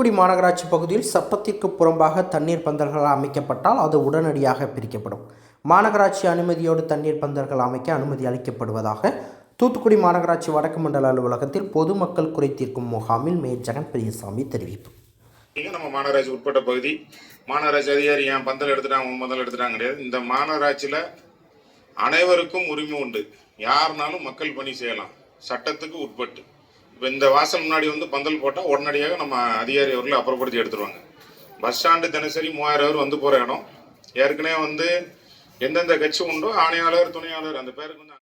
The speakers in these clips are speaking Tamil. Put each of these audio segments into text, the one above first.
தூத்துக்குடி மாநகராட்சி பகுதியில் சட்டத்திற்கு புறம்பாக தண்ணீர் பந்தல்கள் அமைக்கப்பட்டால் அது உடனடியாக பிரிக்கப்படும். மாநகராட்சி அனுமதியோடு தண்ணீர் பந்தல்கள் அமைக்க அனுமதி அளிக்கப்படுவதாக தூத்துக்குடி மாநகராட்சி வடக்கு மண்டல அலுவலகத்தில் பொதுமக்கள் குறை தீர்க்கும் முகாமில் மேயர் ஜெகன் பெரியசாமி தெரிவிப்பு. நம்ம மாநகராட்சி உட்பட்ட பகுதி. மாநகராட்சி அதிகாரி என் பந்தல் எடுத்துட்டாங்க உன் பந்தல் எடுத்துட்டாங்க கிடையாது. இந்த மாநகராட்சியில் அனைவருக்கும் உரிமை உண்டு. யாருனாலும் மக்கள் பணி செய்யலாம். சட்டத்துக்கு உட்பட்டு. இப்போ இந்த வாசல் முன்னாடி வந்து பந்தல் போட்டால் உடனடியாக நம்ம அதிகாரி அவர்களை அப்புறப்படுத்தி எடுத்துருவாங்க. பஸ் ஸ்டாண்டு தினசரி மூவாயிரம் பேர் வந்து போகிற இடம். ஏற்கனவே வந்து எந்தெந்த கட்சி உண்டோ ஆணையாளர் துணையாளர் அந்த பேருக்கு வந்து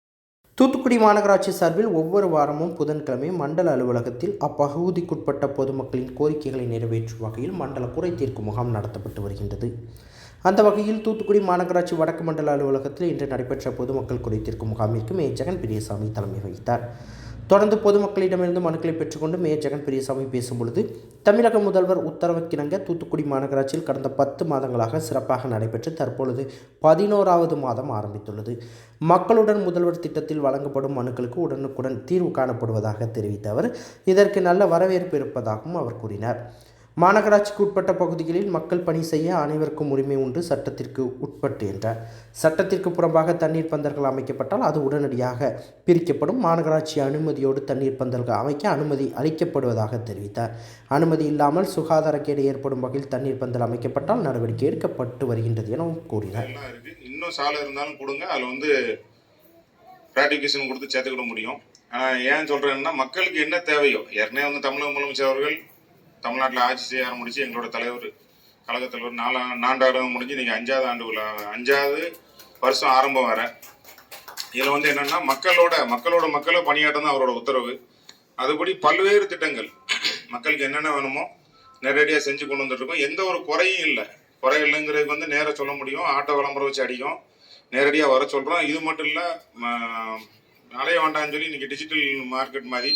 தூத்துக்குடி மாநகராட்சி சார்பில் ஒவ்வொரு வாரமும் புதன்கிழமை மண்டல அலுவலகத்தில் அப்பகுதிக்குட்பட்ட பொதுமக்களின் கோரிக்கைகளை நிறைவேற்றும் வகையில் மண்டல குறை தீர்க்கும் முகாம் நடத்தப்பட்டு வருகின்றது. அந்த வகையில் தூத்துக்குடி மாநகராட்சி வடக்கு மண்டல அலுவலகத்தில் இன்று நடைபெற்ற பொதுமக்கள் குறை தீர்க்கும் முகாமிற்கு மே ஜெகன் பெரியசாமி தலைமை வகித்தார். தொடர்ந்து பொதுமக்களிடமிருந்து மனுக்களை பெற்றுக்கொண்டு மேயர் ஜெகன் பெரியசாமி பேசும்பொழுது தமிழக முதல்வர் உத்தரவுக்கிணங்க தூத்துக்குடி மாநகராட்சியில் கடந்த பத்து மாதங்களாக சிறப்பாக நடைபெற்று தற்பொழுது பதினோராவது மாதம் ஆரம்பித்துள்ளது. மக்களுடன் முதல்வர் திட்டத்தில் வழங்கப்படும் மனுக்களுக்கு உடனுக்குடன் தீர்வு காணப்படுவதாக தெரிவித்த அவர் இதற்கு நல்ல வரவேற்பு இருப்பதாகவும் அவர் கூறினார். மாநகராட்சிக்கு உட்பட்ட பகுதிகளில் மக்கள் பணி செய்ய அனைவருக்கும் உரிமை உண்டு சட்டத்திற்கு உட்பட்டு என்றார் சட்டத்திற்கு புறம்பாக தண்ணீர் பந்தல்கள் அமைக்கப்பட்டால் அது உடனடியாக பிரிக்கப்படும். மாநகராட்சி அனுமதியோடு தண்ணீர் பந்தல்கள் அமைக்க அனுமதி அளிக்கப்படுவதாக தெரிவித்தார். அனுமதி இல்லாமல் சுகாதாரக்கேடு ஏற்படும் வகையில் தண்ணீர் பந்தல் அமைக்கப்பட்டால் நடவடிக்கை எடுக்கப்பட்டு வருகின்றது எனவும் கூறினார். இன்னும் சாலை இருந்தாலும் கொடுங்க. அதில் வந்து பிராட்டிஃபிகேஷன் கொடுத்து சேர்த்துக்கிட முடியும். ஏன் சொல்கிறேன்னா மக்களுக்கு என்ன தேவையோ ஏற்கனவே வந்து தமிழக முதலமைச்சர் அவர்கள் தமிழ்நாட்டில் ஆட்சி செய்ய ஆரம்பிச்சு எங்களோட தலைவர் கழக தலைவர் நாலா நான்காவது முடிஞ்சு இன்றைக்கி அஞ்சாவது ஆண்டு விழா அஞ்சாவது வருஷம் ஆரம்பம் வர இதில் வந்து என்னென்னா மக்களோட மக்களோட மக்களை பணியாற்ற தான் அவரோட உத்தரவு. அதுபடி பல்வேறு திட்டங்கள் மக்களுக்கு என்னென்ன வேணுமோ நேரடியாக செஞ்சு கொண்டு வந்துட்டுருக்கோம் எந்த ஒரு குறையும் இல்லை. குறை இல்லைங்கிறதுக்கு வந்து நேராக சொல்ல முடியும். ஆட்டோ விளம்பரம் வச்சு அடிக்கும். நேரடியாக வர சொல்கிறோம் இது மட்டும் இல்லை அலைய வேண்டாம்னு சொல்லி இன்றைக்கி டிஜிட்டல் மார்க்கெட் மாதிரி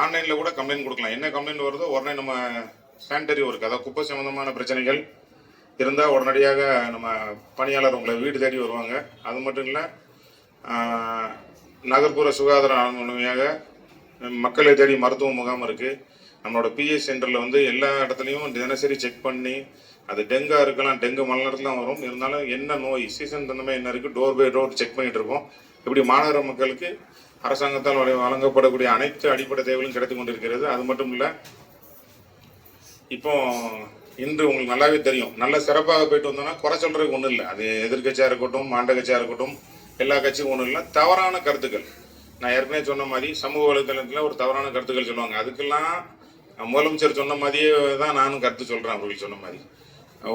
ஆன்லைனில் கூட கம்ப்ளைண்ட் கொடுக்கலாம். என்ன கம்ப்ளைண்ட் வருதோ உடனே நம்ம சானிட்டரி ஒர்க் அதாவது குப்பை சம்மந்தமான பிரச்சனைகள் இருந்தால் உடனடியாக நம்ம பணியாளர் உங்களை வீடு தேடி வருவாங்க. அது மட்டும் இல்லை நகர்ப்புற சுகாதார முழுமையாக மக்களை தேடி மருத்துவ முகாம் இருக்குது நம்மளோட பிஎஸ் சென்டரில் வந்து எல்லா இடத்துலையும் தினசரி செக் பண்ணி அது டெங்கா இருக்கலாம் டெங்கு மழை நேரத்துலாம் வரும். இருந்தாலும் என்ன நோய் சீசன் தந்தமே என்ன இருக்குது டோர் பை டோர் செக் பண்ணிகிட்டு இருக்கோம். இப்படி மாநகர மக்களுக்கு அரசாங்கத்தால் வழங்கப்படக்கூடிய அனைத்து அடிப்படை தேவைகளும் கிடைத்து கொண்டிருக்கிறது. அது மட்டும் இல்லை இப்போ இன்று உங்களுக்கு நல்லாவே தெரியும். நல்ல சிறப்பாக போயிட்டு வந்தோம்னா குறை சொல்றதுக்கு ஒன்றும் இல்லை. அது எதிர்க்கட்சியாக இருக்கட்டும் மாண்ட கட்சியாக இருக்கட்டும் எல்லா கட்சியும் ஒன்றும் இல்லை. தவறான கருத்துக்கள். நான் ஏற்கனவே சொன்ன மாதிரி சமூக வலைதளத்தில் ஒரு தவறான கருத்துக்கள் சொல்லுவாங்க. அதுக்கெல்லாம் முதலமைச்சர் சொன்ன மாதிரியே தான் நானும் கருத்து சொல்கிறேன் அவர்கள் சொன்ன மாதிரி.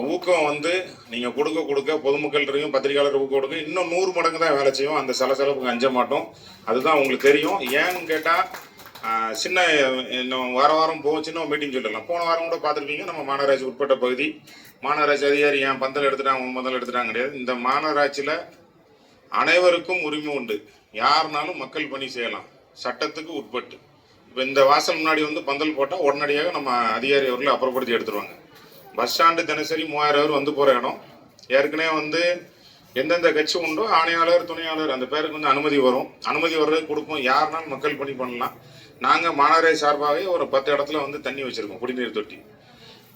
ஊக்கம் வந்து நீங்கள் கொடுக்க கொடுக்க பொதுமக்கள்கிட்டையும் பத்திரிகையாளர் ஊக்கம் கொடுக்க இன்னும் நூறு மடங்கு தான் வேலை செய்யும். அந்த சலசலப்புக்கு அஞ்ச மாட்டோம். அதுதான் உங்களுக்கு தெரியும். ஏன்னு கேட்டால் சின்ன இன்னும் வார வாரம் போகும் சின்ன மீட்டிங் சொல்லலாம் போன வாரம் கூட பார்த்துருப்பீங்க நம்ம மாநகராட்சி உட்பட்ட பகுதி. மாநகராட்சி அதிகாரி ஏன் பந்தல் எடுத்துட்டாங்க உன் பந்தல் எடுத்துட்டாங்க கிடையாது. இந்த மாநகராட்சியில் அனைவருக்கும் உரிமை உண்டு. யாருனாலும் மக்கள் பணி செய்யலாம். சட்டத்துக்கு உட்பட்டு. இப்போ இந்த வாசல் முன்னாடி வந்து பந்தல் போட்டால் உடனடியாக நம்ம அதிகாரி அவர்களை அப்புறப்படுத்தி எடுத்துருவாங்க. பஸ் ஸ்டாண்டு தினசரி மூவாயிரம் பேர் வந்து போகிற இடம். ஏற்கனவே வந்து எந்தெந்த கட்சி உண்டோ ஆணையாளர் துணையாளர் அந்த பேருக்கு வந்து அனுமதி வரும். அனுமதி வர்றது கொடுப்போம். யாருனாலும் மக்கள் பணி பண்ணலாம். நாங்கள் மாநகரை சார்பாகவே ஒரு பத்து இடத்துல வந்து தண்ணி வச்சுருக்கோம் குடிநீர் தொட்டி.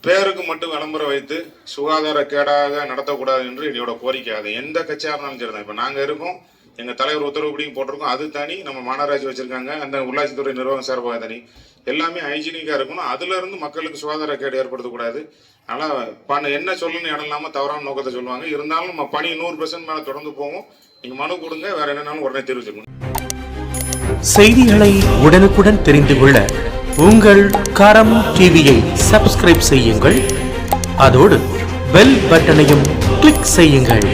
பேருக்கு மட்டும் விளம்பரம் வைத்து சுகாதார கேடாக நடத்தக்கூடாது என்று என்னோட கோரிக்கை. அது எந்த கட்சியாக இருந்தாலும் சரி தான் இப்போ நாங்கள் இருக்கோம். எங்கள் தலைவர் உத்தரவுப்படியும் போட்டிருக்கோம். அது தனி நம்ம மாநகராட்சி வச்சுருக்காங்க. அந்த உள்ளாட்சித்துறை நிர்வாகம் சார்பாக தனி. எல்லாமே ஹைஜீனிக்காக இருக்கணும். அதுல இருந்து மக்களுக்கு சுகாதார கேடு ஏற்படுத்தக்கூடாது அதனால் பண்ண என்ன சொல்லணும்னு இடம் இல்லாமல் தவறான நோக்கத்தை சொல்லுவாங்க. இருந்தாலும் நம்ம பணி நூறு பெர்சன்ட் மேலே தொடர்ந்து போவோம் நீங்கள் மனு கொடுங்க. வேற என்னன்னாலும் உடனே தெரிவிச்சுக்கணும் செய்திகளை உடனுக்குடன் தெரிந்து கொள்ள உங்கள் கரம் டிவியை சப்ஸ்கிரைப் செய்யுங்கள். அதோடு பெல் பட்டனையும் கிளிக் செய்யுங்கள்.